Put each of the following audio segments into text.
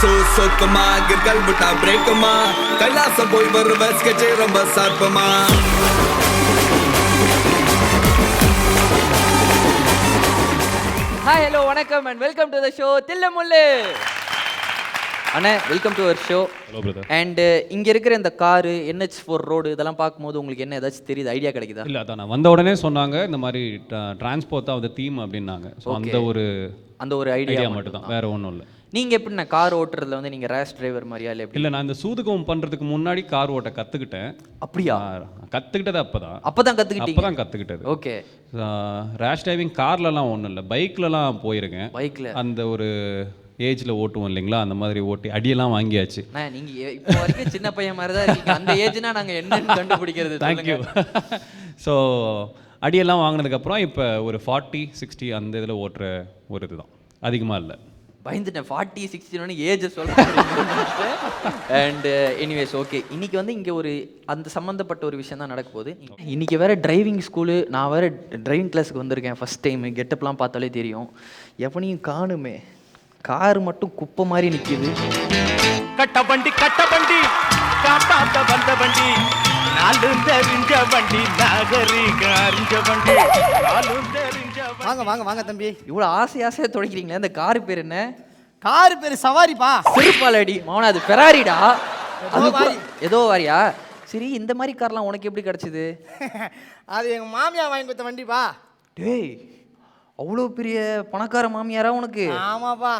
So கிற்கல் விட்டா பிரேக்குமா கைலாசம் போய் வருவ ஸ்கெட்சே ரொம்ப சார்பமா. ஹாய் ஹலோ வணக்கம் and welcome to the show Thillumullu அண்ணே welcome to our show and இங்க இருக்கிற இந்த காரு என்ஹெச் ஃபோர் ரோடு இதெல்லாம் பார்க்கும்போது உங்களுக்கு என்ன ஏதாச்சும் தெரியுது ஐடியா கிடைக்குதா? இல்லை அதான் நான் வந்த உடனே சொன்னாங்க இந்த மாதிரி டிரான்ஸ்போர்ட் தான் தீம் அப்படின்னாங்க. ஸோ அந்த ஒரு அந்த ஒரு ஐடியா மட்டும் தான். வேற ஒன்றும் இல்லை. நீங்க எப்படிண்ணா கார் ஓட்டுறதுல வந்து நீங்க ரேஷ் டிரைவர் மாதிரியா இல்லை எப்படி? இல்லை நான் இந்த சூதுகம் பண்ணுறதுக்கு முன்னாடி கார் ஓட்ட கற்றுக்கிட்டேன் அப்படியா? கற்றுக்கிட்டது அப்போ தான் அப்பதான். கத்துக்கிட்டீங்க? அப்போ தான் கற்றுக்கிட்டது ஓகே ரேஷ் டிரைவிங் கார்லலாம் ஒன்றும் இல்லை. பைக்லலாம் போயிருக்கேன். பைக்ல அந்த ஒரு ஏஜில் ஓட்டுவோம் இல்லைங்களா? அந்த மாதிரி ஓட்டி அடியெல்லாம் வாங்கியாச்சு. அண்ணா நீங்க எ- இப்போ வரைக்கும் சின்ன பையன் மாதிரி தான் இருக்கீங்க. அந்த ஏஜ்னா நாங்க என்னன்னு கண்டுபிடிக்கிறது தேங்க்யூ. ஸோ அடியெல்லாம் வாங்கினதுக்கப்புறம் இப்போ ஒரு ஃபார்ட்டி சிக்ஸ்டி அந்த இதில் ஓட்டுற ஒரு இதுதான். அதிகமாக இல்லை. பயந்துட்டேன். ஃபார்ட்டி சிக்ஸ்டின்னு ஏஜ் சொல்கிறேன் அண்ட் எனிவேஸ் ஓகே இன்னைக்கு வந்து இங்கே ஒரு அந்த சம்மந்தப்பட்ட ஒரு விஷயம் தான் நடக்க போகுது. இன்னைக்கு வேற டிரைவிங் ஸ்கூலு நான் வேற டிரைவிங் கிளாஸுக்கு வந்திருக்கேன் ஃபர்ஸ்ட் டைம் கெட்டப்லாம் பார்த்தாலே தெரியும். எவனையும் காணுமே. கார் மட்டும் குப்பை மாதிரி நிற்கிது கட்ட வண்டி கட்ட வண்டி காப்பாத்த வந்த வண்டி. நாலு தெரிஞ்ச வண்டி நாகரிக அறிஞ்ச வண்டி. நாலு தெரிஞ்ச வண்டி. வாங்க வாங்க வாங்க தம்பி. இவ்வளோ ஆசை ஆசையாக தொடக்கிறீங்களே அந்த கார் பேர் என்ன? காரு பேரு சவாரிப்பா. செருப்பாலடி. மௌனா அது ஃபெராரிடா அது ஏதோ கூட- வாரி. ஏதோ வாரியா? சரி இந்த மாதிரி கார்லாம் உனக்கு எப்படி கிடச்சிது? அது எங்க மாமியா வாங்கி கொடுத்த வண்டிப்பா. டேய் அவ்வளோ பெரிய பணக்கார மாமியாரா உனக்கு? ஆமாப்பா.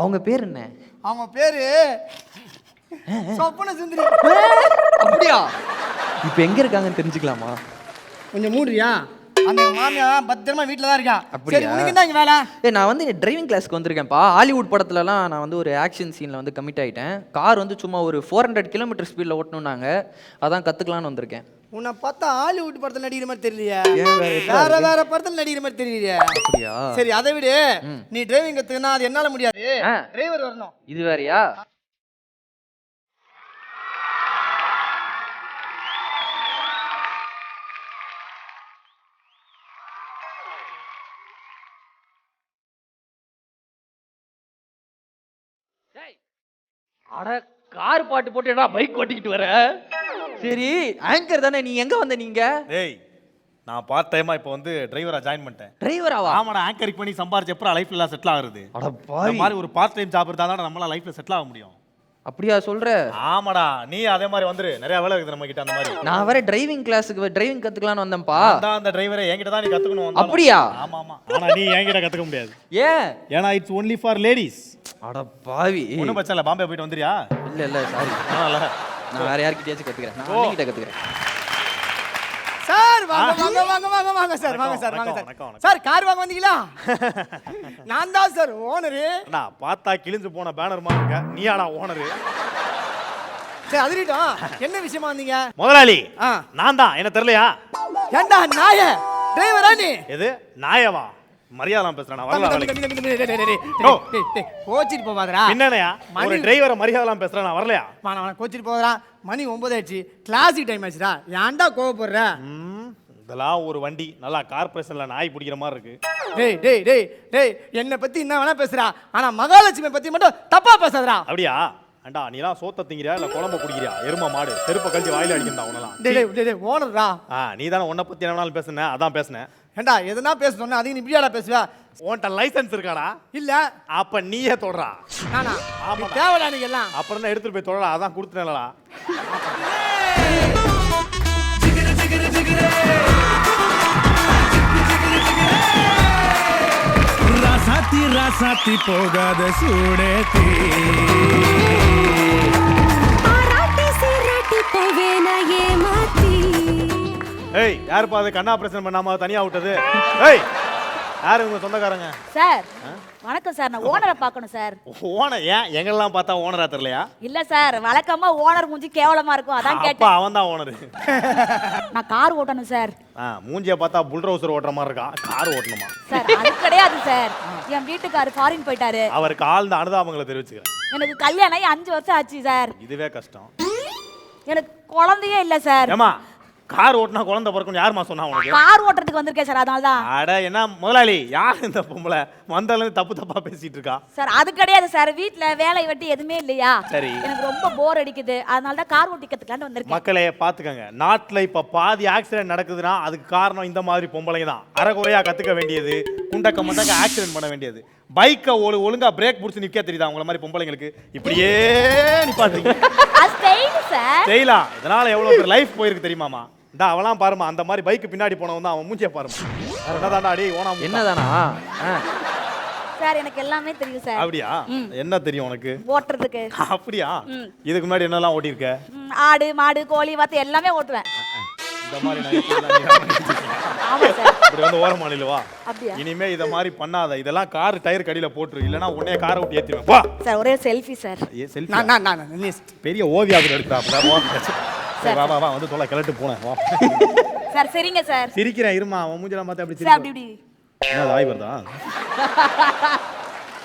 அவங்க பேர் என்ன? அவங்க பேரு சொப்பன சுந்தரி. அப்படியா? இப்போ எங்க இருக்காங்கன்னு தெரிஞ்சுக்கலாமா? கொஞ்சம் மூடுறியா? அந்த எங்க மாமியா பத்திரமா வீட்டில் தான் இருக்கா. அப்படியா? சரி உனக்கு என்ன வேலை? ஏய் நான் வந்து டிரைவிங் கிளாஸ்க்கு வந்திருக்கேன்ப்பா. ஹாலிவுட் படத்துலலாம் நான் வந்து ஒரு ஆக்ஷன் சீனில் வந்து கமிட் ஆகிட்டேன் கார் வந்து சும்மா ஒரு ஃபோர் ஹண்ட்ரட் கிலோமீட்டர் ஸ்பீடில் ஓட்டணுன்னாங்க அதான் கற்றுக்கலான்னு வந்திருக்கேன். உன்னை பார்த்தா ஹாலிவுட் படத்தில் நடிக்கிற மாதிரி தெரியலையே. வேற வேற படத்தில் நடிக்கிற மாதிரி தெரியலையே. சரி அதை விடு. நீ டிரைவிங் கத்துக்கினா அது என்னால முடியாது. டிரைவர் வரணும். இது வேறயா? அட கார் பாட்டு போட்டு என்ன பைக் ஓட்டிக்கிட்டு வர? சரி ஆங்கர் தானே நீ எங்க வந்த நீங்க? டேய் நான் பார்ட் டைமா இப்போ வந்து டிரைவரா ஜாயின் பண்ணிட்டேன். டிரைவராவா ஆமாடா ஆங்கரிங் பண்ணி சம்பாரிச்ச அப்புறம் லைஃப்ல எல்லாம் செட்டில் ஆகுறது. அட இந்த பாவி. மாதிரி ஒரு பார்ட் டைம் ஜாப் இருந்தா தான் நம்மளால லைஃப்ல செட்டில் ஆக முடியும். அப்படியா சொல்ற? ஆமாடா நீ அதே மாதிரி வந்துரு. நிறைய வேலை இருக்குது நம்ம கிட்ட அந்த மாதிரி. நான் வேற டிரைவிங் கிளாஸுக்கு டிரைவிங் கத்துக்கலாம்னு வந்தேன்ப்பா. அதான் அந்த டிரைவரை என்கிட்ட தான் நீ கத்துக்கணும் வந்தாலும். அப்படியா? ஆமா ஆமா. ஆனா நீ என்கிட்ட கத்துக்க முடியாது. ஏன்? ஏன்னா இட்ஸ் ஒன்லி ஃபார் லேடிஸ் அட பாவி. ஒன்றும் பிரச்சனை இல்லை பாம்பே போயிட்டு வந்துறியா இல்ல இல்ல சாரி அதனால நான் வேற யார்கிட்டயாச்சும் கத்துக்கிறேன். நான் அண்ணன்கிட்ட கத்துக்கிறேன். சார் வாங்க வாங்க வாங்க வாங்க வாங்க சார் வாங்க சார் வாங்க சார். சார் கார் வாங்க வந்தீங்களா? நான் தான் சார் ஓனரு. அண்ணா பார்த்தா கிழிஞ்சு போன பேனர் மாதிரி இருக்க? நீயாடா ஓனரு? சரி அதிரிட்டோம் என்ன விஷயமா வந்தீங்க? முதலாளி ஆ. நான் தான். என்ன தெரியலையா? ஏண்டா நாய? டிரைவரா நீ? எது? நாயவா? மரியாதை பேசுறேன் கோச்சிட்டு போவாதடா. என்னனையா ஒரு டிரைவரை மரியாதைலாம் பேசுறேன் நான் வரலையா? வாணா கோச்சிட்டு போவாதடா. மணி ஒன்பது ஆயிடுச்சு. கிளாசிக் டைம் ஆச்சுடா ஏன்டா கோவப்படுற? ம், இதெல்லாம் ஒரு வண்டி. நல்லா கார்பரேஷன்ல நாய் பிடிக்கிற மாதிரி இருக்கு. டேய் டேய் டேய் டேய் என்னை பத்தி என்ன வேணா பேசுறா ஆனா மகாலட்சுமி பத்தி மட்டும் தப்பா பேசாதடா. அப்படியா? அண்டா நீலாம் சோத்த திங்கிறியா? இல்ல குழம்ப குடிக்கிறியா? எரும மாடு. செருப்ப கழிச்சு வாயில அடிக்கிறா உனலாம் டேய் டேய், டேய் ஓனர்டா ஆ நீ தானே உன்னை பத்தி என்ன வேணாலும் பேசுன. அதான் பேசுனேன் ஏண்டா எதனா பேச சொன்னா அதையும் நீ இப்படியாடா பேசுவ? உன்கிட்ட லைசென்ஸ் இருக்காடா? இல்ல. அப்ப நீயே தொடரா நானா? தேவைடா நீங்க எல்லாம். அப்புறம் தான் எடுத்துட்டு போய் தொடரா அதான் கொடுத்துனேன்லடா ராசாத்தி ராசாத்தி போகாத சூடேத்தி ஆராட்டி சீராட்டி போவேனா ஏமாத்தி ஏய் யாருப்பா அது கண்ணா ஆபரேஷன் பண்ணாம தனியா விட்டது? ஏய் யாரு உங்க சொந்தக்காரங்க? சார் வணக்கம் சார். நான் ஓனரை பார்க்கணும் சார். ஓனர் ஏன் எங்கெல்லாம் பார்த்தா ஓனரா தெரியலையா? இல்ல சார் வழக்கமா ஓனர் மூஞ்சி கேவலமா இருக்கும். அதான் கேட்டேன். அவன் தான் ஓனர். நான் கார் ஓட்டணும் சார். மூஞ்சிய பார்த்தா புல்டோசர் ஓட்டுற மாதிரி இருக்கான் கார் ஓட்டணுமா? சார் அது கிடையாது சார். என் வீட்டுக்காரு ஃபாரின் போயிட்டாரு. அவருக்கு ஆழ்ந்த அனுதாபங்களை தெரிவிச்சுக்கிறேன். எனக்கு கல்யாணம் ஆகி அஞ்சு வருஷம் ஆச்சு சார். இதுவே கஷ்டம். எனக்கு குழந்தையே இல்ல சார். ஏமா கார் ஓட்டினா குழந்தை பிறக்கணும் யாருமா சொன்னா உனக்கு? கார் ஓட்டுறதுக்கு வந்திருக்கேன் சார் அதனால தான் அட என்ன முதலாளி யார் இந்த பொம்பளை? வந்தாலும் தப்பு தப்பா பேசிட்டு இருக்கா? சார் அது கிடையாது சார் வீட்ல வேலை வெட்டி எதுவுமே இல்லையா? சரி. எனக்கு ரொம்ப போர் அடிக்குது. அதனால தான் கார் ஓட்டி கத்துக்கலான்னு வந்திருக்கேன். மக்களே பாத்துக்கங்க நாட்டுல இப்ப பாதி ஆக்சிடென்ட் நடக்குதுன்னா அதுக்கு காரணம் இந்த மாதிரி பொம்பளைங்க தான் அறகுறையா கத்துக்க வேண்டியது குண்டக்க மண்டக்க ஆக்சிடென்ட் பண்ண வேண்டியது. பைக்கை ஒழு ஒழுங்கா பிரேக் பிடிச்சி நிக்க தெரியுதா உங்கள மாதிரி பொம்பளைங்களுக்கு? இப்படியே நிப்பாட்டுறீங்க செய்யலாம் இதனால எவ்வளவு பேர் லைஃப் போயிருக்கு தெரியுமாமா இந்த அவலாம் பாருமா அந்த மாதிரி பைக் பின்னாடி போனவன் தான் அவன் மூஞ்சிய பாருமா என்னதான்டா அடி ஓனா. என்னதானா. சார் எனக்கு எல்லாமே தெரியும் சார் அப்படியா என்ன தெரியும் உனக்கு ஓட்டுறதுக்கு அப்படியா இதுக்கு முன்னாடி என்னெல்லாம் ஓட்டியிருக்க ம், ஆடு மாடு கோழி வாத்து எல்லாமே ஓட்டுவேன் இந்த மாதிரி இப்படி வந்து ஓரம் மாநிலவா இனிமே இத மாதிரி பண்ணாத இதெல்லாம் கார் டயர் கடியில போட்டுரு இல்லனா உடனே காரை விட்டு ஏத்திடுவேன் வா சார் ஒரே செல்ஃபி சார் செல்ஃபி நான் நான் நான் நீ பெரிய எடுக்கிறா வா சரி, வா வா வா வந்து தொலை கிளட்டு போனேன். வா. சார் சரிங்க சார். சிரிக்கிறேன் இருமா அவன் மூஞ்சலாம் பார்த்தா அப்படி சார் அப்படி சிரிக்கும் இப்படி. என்ன ஆய் வருதா?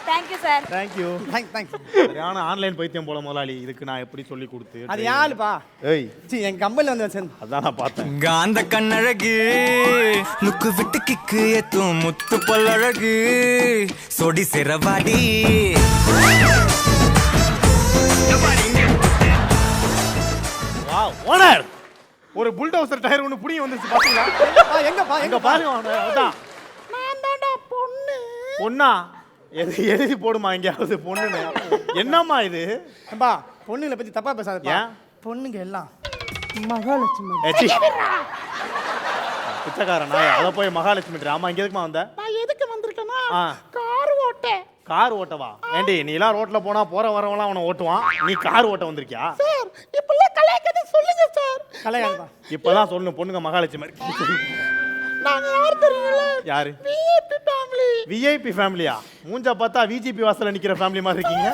Thank you sir thank you thanks thanks சரியான ஆன்லைன் பைத்தியம் போல முதலாளி இதுக்கு நான் எப்படி சொல்லி கொடுத்து அது யாருப்பா? ஏய். சி என் கம்பெனில வந்து சேர்ந்து அதான் நான் பார்த்தேன். காந்த கண்ணழகு லுக்கு விட்டு கிக்கு ஏத்தும் முத்து பல்லழகு. சொடி சிறவாடி. ஓனர் ஒரு புல்டோசர் டயர் ஒன்று புடிங்கி வந்துச்சு பாத்தீங்களா? எங்கப்பா எங்க எங்க பாருங்க அதான் பொண்ணா. எது எழுதி போடுமா எங்கேயாவது பொண்ணுன்னு? என்னம்மா இது? ஏம்பா பொண்ணுங்களை பத்தி தப்பா பேசாதப்பா. ஏன்? பொண்ணுங்க எல்லாம் மகாலட்சுமி. ஏச்சி. பிச்சைக்காரன் நாய் அதை போய் மகாலட்சுமி ஆமா இங்க எதுக்குமா வந்த? நான் எதுக்கு வந்திருக்கேன்னா ஆ. கார் ஓட்ட கார் ஓட்டவா? ஏண்டி நீ எல்லாம் ரோட்ல போனா போற வரவங்களாம் அவனை ஓட்டுவான். நீ கார் ஓட்ட வந்திருக்கியா சார் இப்பெல்லாம் கலையாக்கதை சொல்லுங்க சார் கலையாதுப்பா இப்பதான் சொல்லணும் பொண்ணுங்க மகாலட்சுமி. நாங்க யார் தெரியல யாரு? விஐபி ஃபேமிலி விஐபி ஃபேமிலியா மூஞ்ச பார்த்தா விஜிபி வாசல்ல நிக்கிற ஃபேமிலி மாதிரி இருக்கீங்க.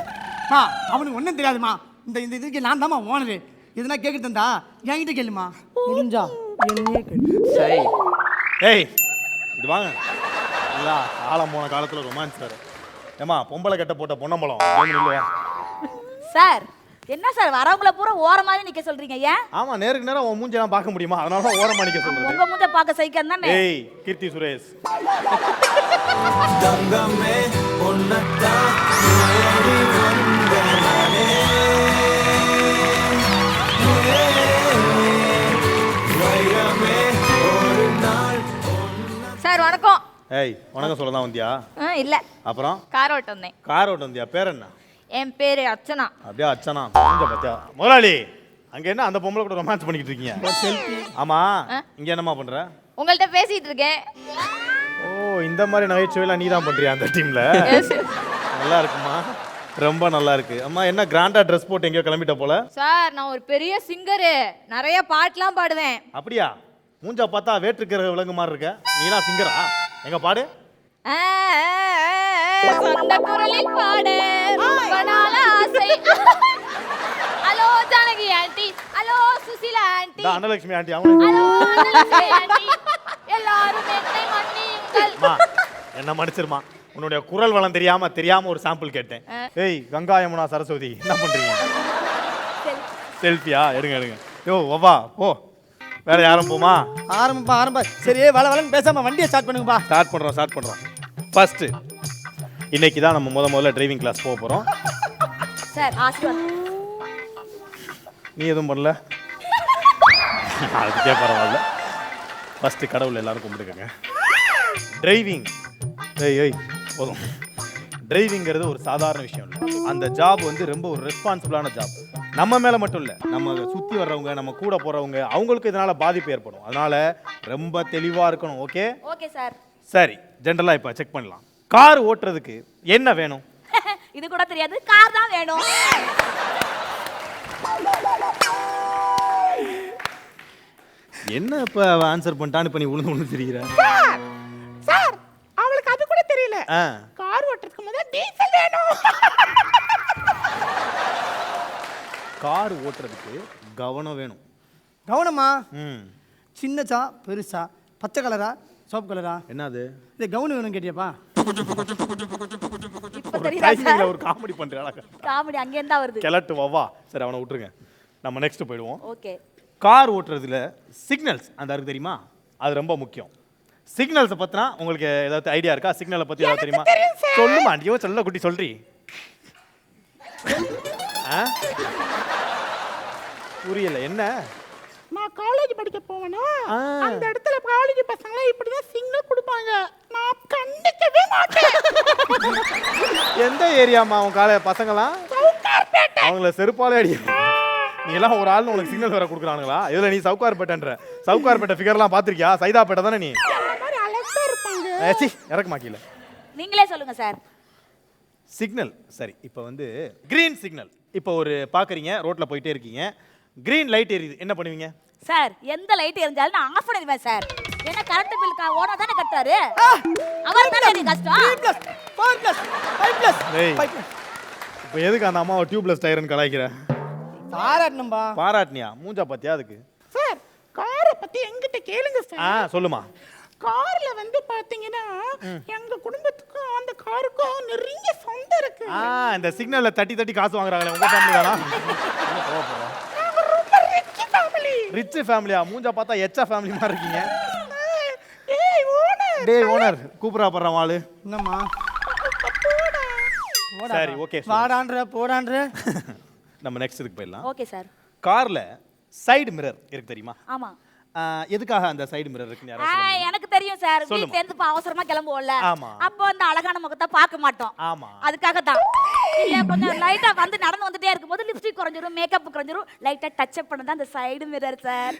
மா அவனுக்கு ஒன்றும் தெரியாதுமா. இந்த இந்த இதுக்கு நான் தாம்மா ஓனரு. எதுனா கேட்க தந்தா என்கிட்ட கேளுமா. முடிஞ்சா என்னையே கேளு. சரி ஏய் இது வாங்க. இல்ல காலம் போன காலத்துல ரொமான்ஸ் வேற ஏமா பொம்பளை கட்ட போட்ட பொன்னம்பலம் வா. சார் என்ன சார் வரவங்கள பூரா ஓரமாவே நிக்க சொல்றீங்க ஏன்? ஆமா நேருக்கு நேரம் உன் மூஞ்செல்லாம் பார்க்க முடியுமா? அதனால தான் ஓரம் பண்ணிக்க சொல்றது. உங்க மூஞ்ச பார்க்க சைக்கன் தானே? ஏய் கீர்த்தி சுரேஷ். தங்கமே நாள் சார் வணக்கம். ஏய் வணக்கம் சொல்ல தான் வந்தியா? ஆ இல்ல. அப்புறம்? கார் ஓட்ட வந்தேன். கார் ஓட்ட வந்தியா? பேர் என்ன? என் பேரு அர்ச்சனா. அப்படியே அச்சனா மூஞ்ச பாத்தியா? முதலாளி அங்க என்ன அந்த பொம்பளை கூட ரொமான்ஸ் பண்ணிக்கிட்டு இருக்கீங்க? ஆமா இங்க என்னம்மா பண்ற? உங்கள்ட்ட பேசிட்டு இருக்கேன். ஓ இந்த மாதிரி நகைச்சுவையெல்லாம் நீ தான் பண்றியா அந்த டீம்ல நல்லா இருக்குமா ரொம்ப நல்லா இருக்கு. அம்மா என்ன கிராண்டா ட்ரெஸ் போட்டு எங்கேயோ கிளம்பிட்ட போல? சார் நான் ஒரு பெரிய சிங்கரு நிறைய பாட்டுலாம் பாடுவேன். அப்படியா? மூஞ்சா பார்த்தா வேற்றுக்கிற விலங்கு மாதிரி இருக்க. நீலாம் சிங்கரா எங்க பாடு. சொந்த குரலில் பாட. ரொம்ப ஆசை. Hello Janaki aunty. Hello Sushila aunty. Annalakshmi aunty அவங்க ஹலோ அன்னலட்சுமி ஆண்டி. எல்லாரும் என்னை மன்னியுங்கள். அம்மா, என்ன மன்னிச்சிருமா? உன்னுடைய குரல் வளம் தெரியாம தெரியாம ஒரு சாம்பிள் கேட்டேன். ஏய் கங்கா யமுனா சரஸ்வதி என்ன பண்றீங்க? செல்ஃபியா எடுங்க எடுங்க. யோ வவா போ. வேற யாரும் போமா? ஆரம்பப்பா ஆரம்ப சரி வள வளன்னு பேசாம வண்டியை ஸ்டார்ட் பண்ணுங்கப்பா. ஸ்டார்ட் பண்றோம் ஸ்டார்ட் பண்றோம். ஃபர்ஸ்ட் இன்னைக்கு தான் நம்ம முத முதல்ல டிரைவிங் கிளாஸ் போக போறோம். சார் ஆசீர்வாதம். நீ எதுவும் பண்ணல? அதுக்கே பரவாயில்ல. ஃபர்ஸ்ட் கடவுள் எல்லாரும் கும்பிட்டுக்கங்க டிரைவிங் ஏய் ஏய் போதும். டிரைவிங்கிறது ஒரு சாதாரண விஷயம் இல்லை. அந்த ஜாப் வந்து ரொம்ப ஒரு ரெஸ்பான்சிபிளான ஜாப் நம்ம மேல மட்டும் இல்லை. நம்ம சுத்தி வர்றவங்க நம்ம கூட போறவங்க அவங்களுக்கு இதனால பாதிப்பு ஏற்படும். அதனால ரொம்ப தெளிவா இருக்கணும் ஓகே ஓகே சார் சரி ஜென்ரலா இப்போ செக் பண்ணலாம். கார் ஓட்டுறதுக்கு என்ன வேணும்? இது கூட தெரியாது. கார் தான் வேணும். என்ன இப்போ ஆன்சர் பண்ணிட்டான்னு இப்போ நீ உளுந்து உளுந்து தெரிகிற சார்! அவளுக்கு அது ஆ. கார் ஓட்டுறதுக்கு முதல்ல டீசல் வேணும். கார் ஓட்டுறதுக்கு கவனம் வேணும். கவனமா? ம். சின்னச்சா பெருசா பச்சை கலரா சோப்பு கலரா? என்னது? இல்லை கவுன் வேணும் கேட்டியாப்பா? இப்ப ஒரு டைமிங்ல காமெடி பண்றாங்க காமெடி அங்கேருந்து தான் வருது கிளட்டு வவா சரி அவனை விட்டுருங்க. நம்ம நெக்ஸ்ட் போயிடுவோம். ஓகே. கார் ஓட்டுறதுல சிக்னல்ஸ் அந்த இருக்கு தெரியுமா? அது ரொம்ப முக்கியம். சிக்னல்ஸை பத்தினா உங்களுக்கு ஏதாவது ஐடியா இருக்கா? சிக்னலை பத்தி ஏதாவது தெரியுமா? சொல்லுமா ஐயோ சொல்ல குட்டி சொல்றி. ஆ? புரியல என்ன? நான் காலேஜ் படிக்க போவேனா. அந்த இடத்துல காலேஜ் பசங்களே இப்படிதான் சிக்னல் கொடுப்பாங்க. நான் கண்டிக்கவே மாட்டேன். எந்த ஏரியாமா உன் கால பசங்களாம்? அவங்கள செருப்பாலே அடி. நீ எல்லாம் ஒரு ஆள்னு உனக்கு சிக்னல் வேற கொடுக்குறானுங்களா? இதுல நீ சவுகார்பேட்டன்ற. சவுகார்பேட்டை ஃபிகர்லாம் பாத்திருக்கியா சைதாப்பேட்டை தானே நீ? இறக்குமா கீழே. நீங்களே சொல்லுங்க சார். சிக்னல் சரி இப்போ வந்து கிரீன் சிக்னல் இப்போ ஒரு பார்க்குறீங்க ரோட்டில் போயிட்டே இருக்கீங்க. கிரீன் லைட் எரியுது. என்ன பண்ணுவீங்க? சார் எந்த லைட் எரிஞ்சாலும் நான் ஆஃப் பண்ணிடுவேன் சார் ஏன்னா கரண்ட் பில் ஓனா தானே கட்டுறாரு? அவர் தானே எனக்கு கஷ்டம்? ஃபோர் பிளஸ் ஃபைவ் பிளஸ் ஏய் இப்போ எதுக்கு அந்த அம்மாவை டியூப்லெஸ் டயர்னு கலாய்க்கிற? பாராட்டணும்பா. பாராட்டினியா? மூஞ்சா பார்த்தியா அதுக்கு? சார் காரை பத்தி எங்கிட்ட கேளுங்க ஆ சார் சொல்லுமா. கார்ல வந்து பாத்தீங்கன்னா எங்க குடும்பத்துக்கும் அந்த காருக்கும் நிறைய சொந்தம் இருக்கு. ஆ இந்த சிக்னலில் தட்டி தட்டி காசு வாங்குறாங்களே உங்கள் ஃபேமிலி தானா? ஃபேமிலி ரிச் ஃபேமிலியா மூஞ்சா பார்த்தா எச்சா ஃபேமிலி மாதிரி இருக்கீங்க. ஏய் ஓனர் டேய் ஓனர் கூப்பிடா படுறான் ஆளு என்னம்மா? சரி ஓகே வாடான்ற போடான்ற. நம்ம நெக்ஸ்ட் இதுக்கு போயிடலாம். ஓகே சார் கார்ல சைடு மிரர் இருக்கு தெரியுமா? ஆமா. எதுக்காக அந்த சைடு மிரர் சொல்லுங்க. எனக்கு தெரியும் சார். வீட்ல இருந்து அவசரமா கிளம்புவோம்ல. அப்போ அந்த அழகான முகத்தை பார்க்க மாட்டோம் ஆமா. அதுக்காக தான் இல்ல கொஞ்சம் லைட்டா வந்து நடந்து வந்துட்டே இருக்கும்போது லிப்ஸ்டிக் குறைஞ்சிரும் மேக்கப் குறைஞ்சிரும். லைட்டா டச் அப் பண்ணதான் அந்த சைடு மிரர் சார்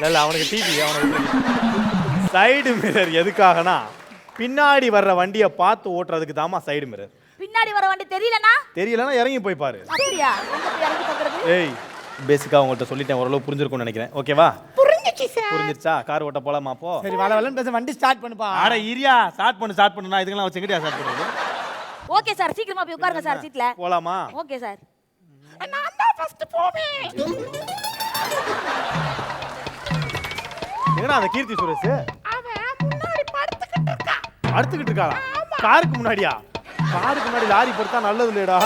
இல்ல அவனுக்கு டிவி அவனுக்கு சைடு மிரர் எதுக்காகனா பின்னாடி வர்ற வண்டியை பார்த்து ஓட்டுறதுக்கு தாமா சைடு மிரர் பின்னாடி வர வண்டி தெரியலனா? தெரியலனா இறங்கி போய் பாரு. அப்படியா? ஏய் பேசிக்கா உங்கள்கிட்ட சொல்லிட்டேன் ஓரளவு புரிஞ்சிருக்கும்னு நினைக்கிறேன். ஓகேவா புரிஞ்சிருச்சா கார் ஓட்ட போலாமா போ சரி வள வளன்னு பேச வண்டி ஸ்டார்ட் பண்ணுப்பா ஆட இரியா ஸ்டார்ட் பண்ணு ஸ்டார்ட் பண்ணு. நான் இதுக்கெல்லாம் வச்சு ஸ்டார்ட் பண்ணுறது ஓகே சார் சீக்கிரமா போய் உட்காருங்க சார் சீட்ல. போலாமா? ஓகே சார் நான் தான் ஃபர்ஸ்ட் போவேன். எங்கடா அந்த கீர்த்தி சுரேஷ்? அவன் முன்னாடி படுத்துக்கிட்டு இருக்கா. அடுத்துக்கிட்டு இருக்காளா காருக்கு முன்னாடியா? காருக்கு முன்னாடி லாரி படுத்தா நல்லது இல்லையடா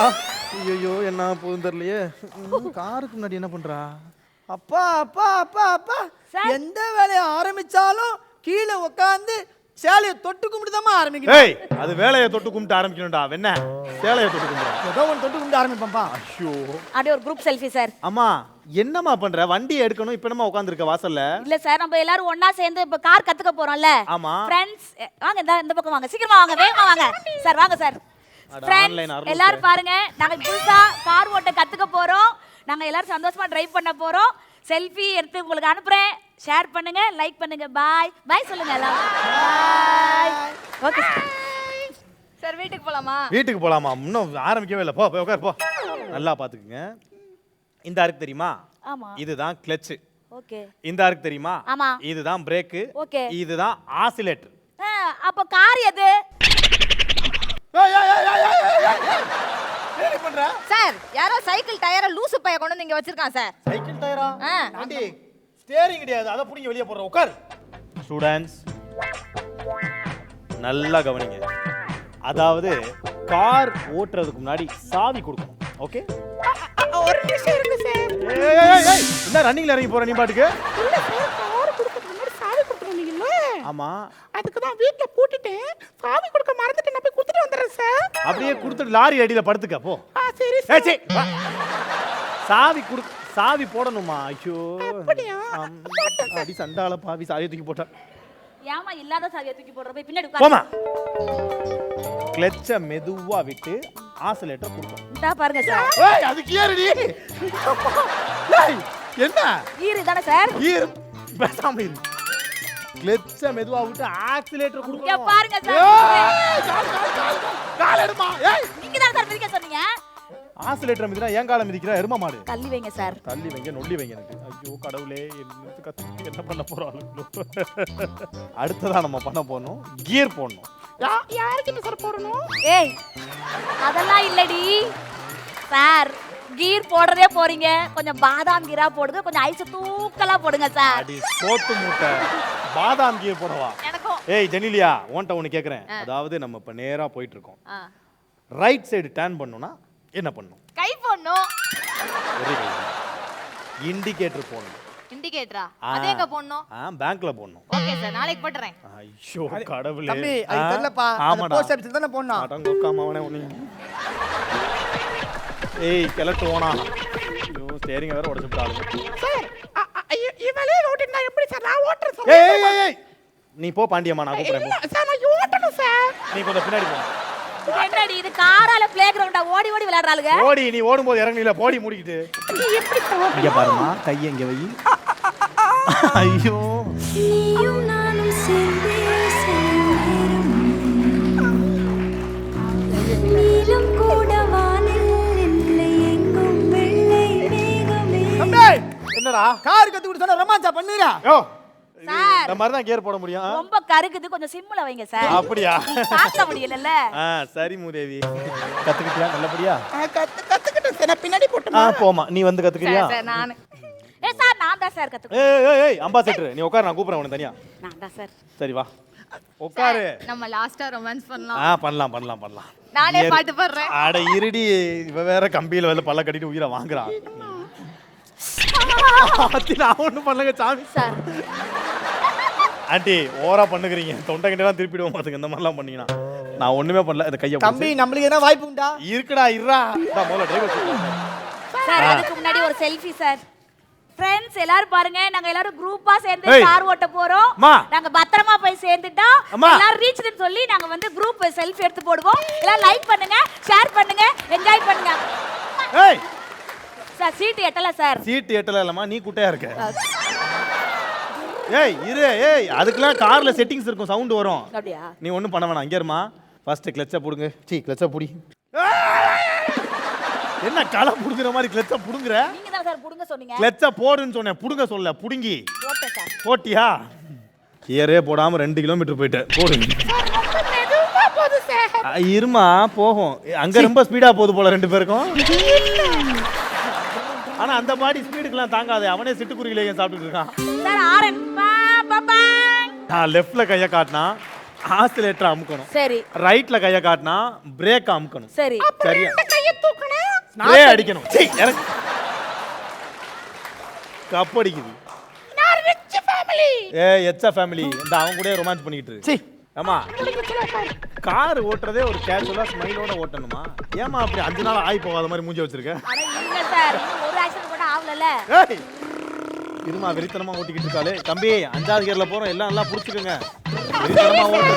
ஐயோ என்ன போதும் தெரியலையே. காருக்கு முன்னாடி என்ன பண்றா? அப்பா அப்பா அப்பா அப்பா. எந்த வேலையை ஆரம்பிச்சாலும் கீழே உட்காந்து சேலையை தொட்டு கும்பிட்டு ஆரம்பிக்கணும். ஏய் அது வேலையை தொட்டு கும்பிட்டு ஆரம்பிக்கணும்டா. வெண்ண. சேலையை தொட்டு கும்பிடுறா ஏதோ ஒன்று தொட்டு கும்பிட்டு ஆரம்பிப்பேன்ப்பா. ஐயோ. அப்படியே ஒரு குரூப் செல்ஃபி சார். அம்மா என்னம்மா பண்ற? வண்டி எடுக்கணும் இப்ப என்னம்மா உட்காந்துருக்க வாசல்ல? இல்ல சார் நம்ம எல்லாரும் ஒண்ணா சேர்ந்து இப்ப கார் கத்துக்க போறோம்ல. ஆமா. ஃப்ரெண்ட்ஸ் வாங்க இந்த இந்த பக்கம் வாங்க. சீக்கிரமா வாங்க வேகமா வாங்க. சார் வாங்க சார். ஃப்ரெண்ட்ஸ் எல்லாரும் பாருங்க. நாங்க புதுசா கார் ஓட்ட கத்துக்க போறோம். நாங்க எல்லாரும் சந்தோஷமா டிரைவ் பண்ண போறோம். செல்ஃபி எடுத்து உங்களுக்கு அனுப்புறேன் ஷேர் பண்ணுங்க லைக் பண்ணுங்க பாய் பாய் சொல்லுங்க எல்லாம் பாய் ஓகே சார் வீட்டுக்கு போலாமா வீட்டுக்கு போலாமா இன்னும் ஆரம்பிக்கவே இல்லை போ போய் உட்கார் போ நல்லா பாத்துக்குங்க இந்த அருக்கு தெரியுமா ஆமா இதுதான் கிளட்ச் ஓகே இந்த அருக்கு தெரியுமா ஆமா. இதுதான் பிரேக்கு Okay. இதுதான் ஆசிலேட்டர் அப்ப கார் எது சார் யாரோ சைக்கிள் டயரை லூசு பைய கொண்டு வந்து இங்க வச்சிருக்கான் சார். சைக்கிள் டயரா? ஆ. ஆண்டி ஸ்டேரிங் கிடையாது. அதை புடிங்க வெளியே போடுற உட்கார். ஸ்டூடண்ட்ஸ் நல்லா கவனிங்க. அதாவது கார் ஓட்டுறதுக்கு முன்னாடி சாவி கொடுக்கணும். ஓகே ஒரு நிமிஷம் இருக்கு சார் என்ன ரன்னிங்ல இறங்கி போற நீ பாட்டுக்கு? இல்ல சார் கார் கொடுக்கறதுக்கு முன்னாடி சாவி கொடுத்துருந்தீங்கல்ல ஆமா. அதுக்கு தான் வீட்ல பூட்டிட்டு சாவி கொடுக்க மறந்துட்டு நான் போய் கொடுத்துட்டு வந்துடுறேன் சார் அப்படியே கொடுத்துட்டு லாரி அடியில படுத்துக்க போ. ஆ சரி சீ, வா. சாவி குடு சாவி போடணுமா? ஐயோ. அப்படியா? ஆம். அடி சண்டால பாவி சாவியை தூக்கி போட்டா ஏமா இல்லாத சாவியை தூக்கி போடுற போய் பின்னாடி போமா உட்காரு கிளச்ச மெதுவா விட்டு ஆசிலேட்டர் கொடுக்கணும் இந்தா பாருங்க சார் ஏய் அதுக்கு ஏறுடி ஏய் என்ன? ஈரு தானே சார் ஈர் பேசாம இரு. கிளச்ச மெதுவா விட்டு ஆக்சிலேட்டர் கொடுக்கணும். பாருங்க சார். கால், எடுமா? ஏய். நீங்க தான் சார் மிதிக்க சொன்னீங்க. ஆசிலேட்டர் மிதிக்கிறா ஏன் காலம் மிதிக்கிறா? எருமா மாடு. தள்ளி வைங்க சார். தள்ளி வைங்க நொல்லி வைங்க எனக்கு. ஐயோ கடவுளே என்ன பண்ண போறாங்களோ அடுத்ததா நம்ம பண்ண போறோம். கியர் போடணும். யாருக்கிட்ட சார் போடணும்? ஏய் அதெல்லாம் இல்லடி. சார் கீர் போடுறதே போறீங்க. கொஞ்சம் பாதாம் கீரா போடுங்க. கொஞ்சம் ஐஸ் தூக்கலா போடுங்க சார். அடி சோத்து மூட்டை. பாதாம் கீர் போடவா ஏய் ஜெனிலியா உன்ட்ட ஒன்று கேட்குறேன் அதாவது நம்ம இப்போ நேராக போயிட்டு இருக்கோம். ரைட் சைடு டேர்ன் பண்ணணும்னா என்ன பண்ணணும் கை போடணும். இண்டிகேட்டர் போடணும். இண்டிகேட்டரா. அது எங்க போடணும்? ஆ பேங்க்ல போடணும். ஓகே சார் நாளைக்கு போட்டுறேன். ஐயோ கடவுளே. தம்பி அது ஆ? தெரியலப்பா போஸ்ட் ஆஃபீஸ் தானே போடணும். அடங்கொக்காம அவனே ஒண்ணு ஏய் கிளட்டு ஓனா. ஸ்டேரிங் வேற உடச்சு விட்டாலும். இவளே ஓட்டினா எப்படி சார் நான் ஓட்டுறேன் ஏய் ஏய், ஏய் ஏய். நீ போ பாண்டியம்மா நான் கூப்பிடுறேன். சார் நான் ஓட்டணும் சார் நீ கொஞ்சம் பின்னாடி போ. இது என்னடி இது காரால பிளே கிரவுண்டா ஓடி ஓடி விளையாடுறாளுங்க. ஓடி நீ ஓடும்போது இறங்குனீல போடி மூடிக்கிட்டு. இங்க பாருமா கையை இங்க வை? ஐயோ. நீயும் நானும் சேர்ந்தே நீலம் கூட என்னடா கார் கத்து கொடுத்து சொன்னா ரொமான்ஸா பண்ணுறா? யோ சார். இந்த மாதிரி தான் கியர் போட முடியும். ரொம்ப கருக்குது கொஞ்சம் சிம்ல வைங்க சார். அப்படியா? தாக்க முடியலல்ல. ஆ சரி மூதேவி. கத்துக்கிட்டியா? நல்லபடியா? கத்து கத்துக்கிட்டேன் சார். நான் பின்னாடி போட்டு ஆ போமா நீ வந்து கத்துக்கிறியா? சார் நானு. ஏ சார் நான் தான் சார் கத்துக்கணும் ஏய் ஏய் ஏய் அம்பாசிடர் நீ உட்கார் நான் கூப்பிடுறேன் உன்னை தனியா. நான் தான் சார். சரி வா. உட்காரு. நம்ம லாஸ்டா ரொமான்ஸ் பண்ணலாம். ஆ பண்ணலாம் பண்ணலாம் பண்ணலாம். நானே. பாட்டு பாடுறேன். அட இருடி. இவ வேற கம்பியில வந்து பல்ல கட்டிட்டு உயிரை வாங்குறான் நான் ஒண்ணும் பண்ணலங்க சாமி. சார். ஆண்டி ஓவரா பண்ணுகிறீங்க. தொண்டை கிட்டலாம் திருப்பிடுவோம் பாத்துங்க இந்த மாதிரிலாம் பண்ணீங்கன்னா. நான் ஒண்ணுமே பண்ணல இந்த கையை தம்பி நம்மளுக்கு என்ன வாய்ப்பு உண்டா. இருக்குடா இருடா. முதல்ல டிரைவர் சார் அதுக்கு முன்னாடி ஒரு செல்ஃபி சார். ஃப்ரெண்ட்ஸ் எல்லாரும் பாருங்க நாங்க எல்லாரும் குரூப்பா சேர்ந்து. கார் ஓட்ட போறோம். நாங்க பத்திரமா போய் சேர்ந்துட்டோம். அம்மா. எல்லாரும் ரீச்னு சொல்லி நாங்க வந்து குரூப் செல்ஃபி எடுத்து போடுவோம். எல்லாரும் லைக் பண்ணுங்க ஷேர் பண்ணுங்க என்ஜாய் பண்ணுங்க. ஏய். சார் சீட்டு எட்டல சார்? சீட்டு எட்டல இல்லம்மா நீ குட்டையா இருக்க? ஏய் இரு ஏய் அதுக்கெல்லாம் கார்ல செட்டிங்ஸ் இருக்கும் சவுண்ட் வரும். அப்படியா? நீ ஒண்ணும் பண்ண வேணாம் இங்க இருமா. ஃபர்ஸ்ட் கிளச்சை புடுங்க. சீ கிளச்சை புடி. என்ன களை புடுங்குற மாதிரி கிளச்சை புடுங்குற? நீங்க தான் சார் புடுங்க சொன்னீங்க. கிளச்சை போடுன்னு சொன்னேன் புடுங்க சொல்ல புடுங்கி. போட்டேன் சார். போட்டியா? கியரே போடாம ரெண்டு கிலோமீட்டர் போயிட்டேன் போடு. அ, இருமா போகும். அங்க ரொம்ப ஸ்பீடா போகுது போல ரெண்டு பேருக்கும். ஆனா அந்த பாடி ஸ்பீடுக்கெல்லாம் தாங்காது. அவனே சிட்டுக்குருவிலே சாப்பிட்டுட்டு இருக்கான்? Sir horn. பா பா பா. நான் லெஃப்ட்ல கையை காட்டினா ஆசிலேட்டர் அமுக்கணும். சரி. ரைட்ல கையை காட்டினா பிரேக் அமுக்கணும். சரி. சரியா? ஸ்ப்ரே அடிக்கணும். சீ, இறங்கு. கப் அடிக்குது. ஏ எச்சா ஃபேமிலி இந்த அவங்க கூட ரொமான்ஸ் பண்ணிக்கிட்டு இரு. சீ. ஆமா கார் ஓட்டுறதே ஒரு கேஷுவலா ஸ்மைலோட ஓட்டணுமா? ஏமா அப்படி அஞ்சு நாள் ஆகி போகாத மாதிரி மூஞ்சி வச்சிருக்க? அட இருங்க சார் இன்னும் ஒரு ஆக்சிடென்ட் கூட ஆகலல ஏய்! இருமா வெறித்தனமா ஓட்டிக்கிட்டு இருக்காளே. தம்பி அஞ்சாவது கியர்ல போறோம். எல்லாம் நல்லா புடிச்சுக்கோங்க. வெறித்தனமா ஓட்டு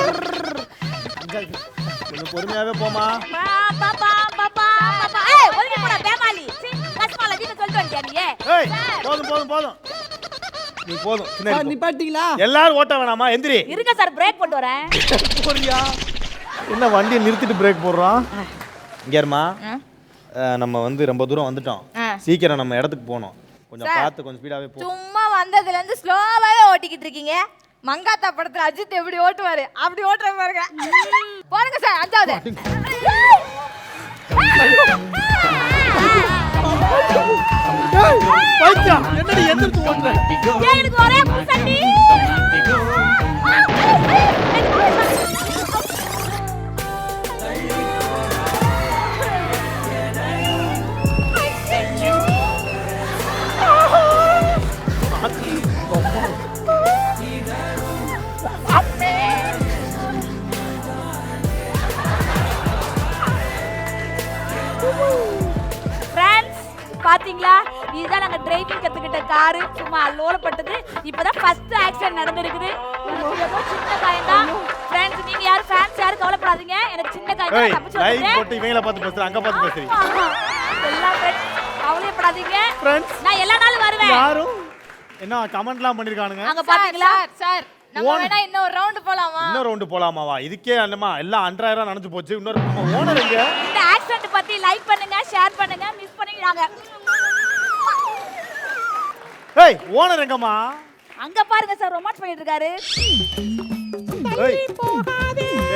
அஞ்சாவது gear. கொஞ்சம் பொறுமையாவே போமா பா பா பா பா பா பா பா. ஏய் ஒதுங்கி போடா பேமாலி. சீ கஸ்மால வீட்டு சொல்லிட்டு வந்தியா நீ? ஏய் போதும் போதும் போதும். நீ போதும் பின்னாடி போ. நிப்பாட்டிங்களா? எல்லாரும் ஓட்ட வேணாமா? எந்திரி. இருங்க சார் பிரேக் போட்டு வரேன். போறியா? என்ன வண்டியை நிறுத்திட்டு பிரேக் போடுறான்? இங்கேருமா நம்ம வந்து ரொம்ப தூரம் வந்துட்டோம். ஆ. சீக்கிரம் நம்ம இடத்துக்கு போகணும். கொஞ்சம். பார்த்து கொஞ்சம் ஸ்பீடாவே போ. சும்மா வந்ததுல இருந்து ஸ்லோவாவே ஓட்டிக்கிட்டு இருக்கீங்க. மங்காத்தா படத்துல அஜித் எப்படி ஓட்டுவாரு? அப்படி ஓட்டுற பாருங்க. போறங்க சார் அஞ்சாவது. பைத்தியா என்னடி எந்திரத்து ஓட்டுற எனக்கு ஒரே புசண்டி கத்துக்கிட்ட காரு சும்மா அல்லோலப்பட்டது இப்பதான் ஃபர்ஸ்ட் ஆக்சிடென்ட் நடந்திருக்குது. சின்ன காயம் தான் ஃப்ரெண்ட்ஸ் நீங்க யாரும் ஃபேன்ஸ் யாரும் கவலைப்படாதீங்க. எனக்கு சின்ன காயம் தப்பிச்சு வந்துட்டேன் போட்டு இவங்கள பார்த்து பேசுற அங்க பார்த்து பேசுறீங்க. எல்லா ஃப்ரெண்ட்ஸ் கவலைப்படாதீங்க. நான் எல்லா நாளும் வருவேன். யாரும்? என்ன கமெண்ட்லாம் பண்ணிருக்கானுங்க? அங்க பாத்தீங்களா? சார் சார் நம்ம வேணா இன்னொரு ரவுண்ட் போலாமா? இன்னொரு ரவுண்டு போலாமாவா இதுக்கே அந்தமா எல்லாம் அன்றாயிரம் நனைஞ்சு போச்சு. இன்னொரு நம்ம ஓனர் எங்க? இந்த ஆக்சிடென்ட் பத்தி லைக் பண்ணுங்க ஷேர் பண்ணுங்க மிஸ் பண்ணிடாங்க ஏய் ஓனர் எங்கம்மா? அங்க பாருங்க சார் ரொமான்ஸ் பண்ணிட்டு இருக்காரு. ஏய்.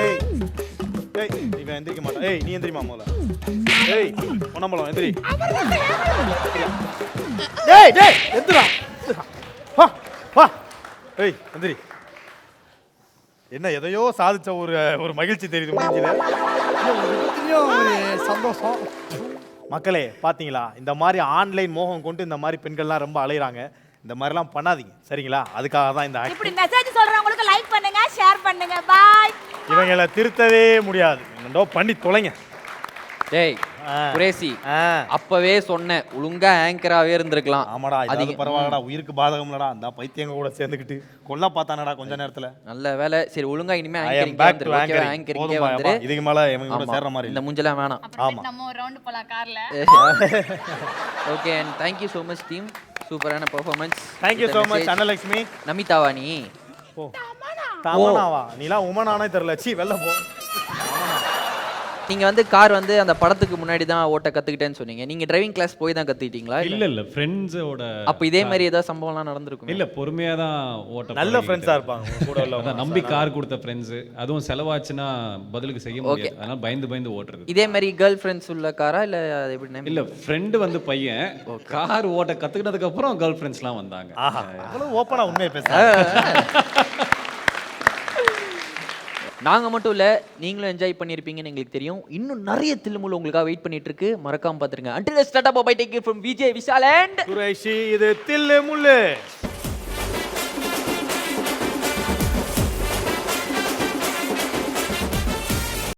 ஏய் ஏய் இவன் எந்திரிக்க மாட்டான் ஏய் நீ எந்திரிமா முதல்ல. ஏய் பொன்னம்பலம் எந்திரி. டேய் டேய் எந்திரா. வா வா. ஏய் எந்திரி. என்ன எதையோ சாதிச்ச ஒரு ஒரு மகிழ்ச்சி தெரியுது மூஞ்சில சந்தோஷம். மக்களே பாத்தீங்களா? இந்த மாதிரி ஆன்லைன் மோகம் கொண்டு இந்த மாதிரி பெண்கள்லாம் ரொம்ப அலையுறாங்க. இந்த மாதிரிலாம் பண்ணாதீங்க. சரிங்களா? அதுக்காக தான் இந்த. இப்படி மெசேஜ் சொல்றவங்களுக்கு லைக் பண்ணுங்க ஷேர் பண்ணுங்க. பாய் இவங்களை திருத்தவே முடியாது. என்னடோ பண்ணி தொலைங்க. டேய். குரேசி அப்பவே சொன்னேன் ஒழுங்கா ஆங்கராவே இருந்திருக்கலாம். ஆமாடா அதிக- பரவாயில்லடா உயிருக்கு பாதகம்லடா அந்த பைத்தியங்க கூட சேர்ந்துக்கிட்டு கொல்ல பார்த்தானடா கொஞ்ச நேரத்துல. நல்ல வேலை. சரி ஒழுங்கா இனிமே ஆங்கரிங்கே வந்துரு. இதுக்கு மேல இவங்க கூட ஆமா. சேர்ற மாதிரி இந்த இல்ல. முஞ்சலாம் வேணாம். அப்புறமேட்டு நம்ம ஒரு ரவுண்டு போலாம் கார்ல. Okay and thank you so much team சூப்பரான performance thank you so much Annalakshmi நமிதாவா நீ? ஓ தமனாவா? நீலாம் உமனானே தெரியல. சீ வெளில போ. நீங்க வந்து கார் வந்து அந்த படத்துக்கு முன்னாடி தான் ஓட்ட கத்துக்கிட்டேன்னு சொன்னீங்க. நீங்க டிரைவிங் கிளாஸ் போய் தான் கத்துக்கிட்டீங்களா? இல்ல இல்ல? ஃப்ரெண்ட்ஸோட அப்ப இதே மாதிரி ஏதாவது சம்பவம்லாம் நடந்திருக்கும்? இல்ல பொறுமையா தான் ஓட்ட நல்ல பழகிக்கிட்டேன். ஃப்ரெண்ட்ஸா இருப்பாங்க கூட உள்ள நம்பி கார் கொடுத்த ஃப்ரெண்ட்ஸ் அதுவும் செலவாச்சுன்னா பதிலுக்கு செய்ய முடியாது. அதனால பயந்து பயந்து ஓட்டுறது. இதே மாதிரி கேர்ள் ஃப்ரெண்ட்ஸ் உள்ள காரா இல்ல அது எப்படி? இல்ல ஃப்ரெண்டு வந்து பையன் கார் ஓட்ட கத்துக்கிட்டதுக்கு அப்புறம் கேர்ள் ஃப்ரெண்ட்ஸ்லாம் வந்தாங்க. ஆஹா அவ்வளவு ஓப்பனா உண்மையை பேசுறாங்க. நாங்கள் மட்டும் இல்லை நீங்களும் என்ஜாய் பண்ணியிருப்பீங்கன்னு எங்களுக்கு தெரியும். இன்னும் நிறைய தில்லுமுள்ள உங்களுக்காக வெயிட் பண்ணிட்டு இருக்கு மறக்காம பாத்துருங்க until start up bye take from Vijay Vishal and Qureshi இது தில்லுமுல்லு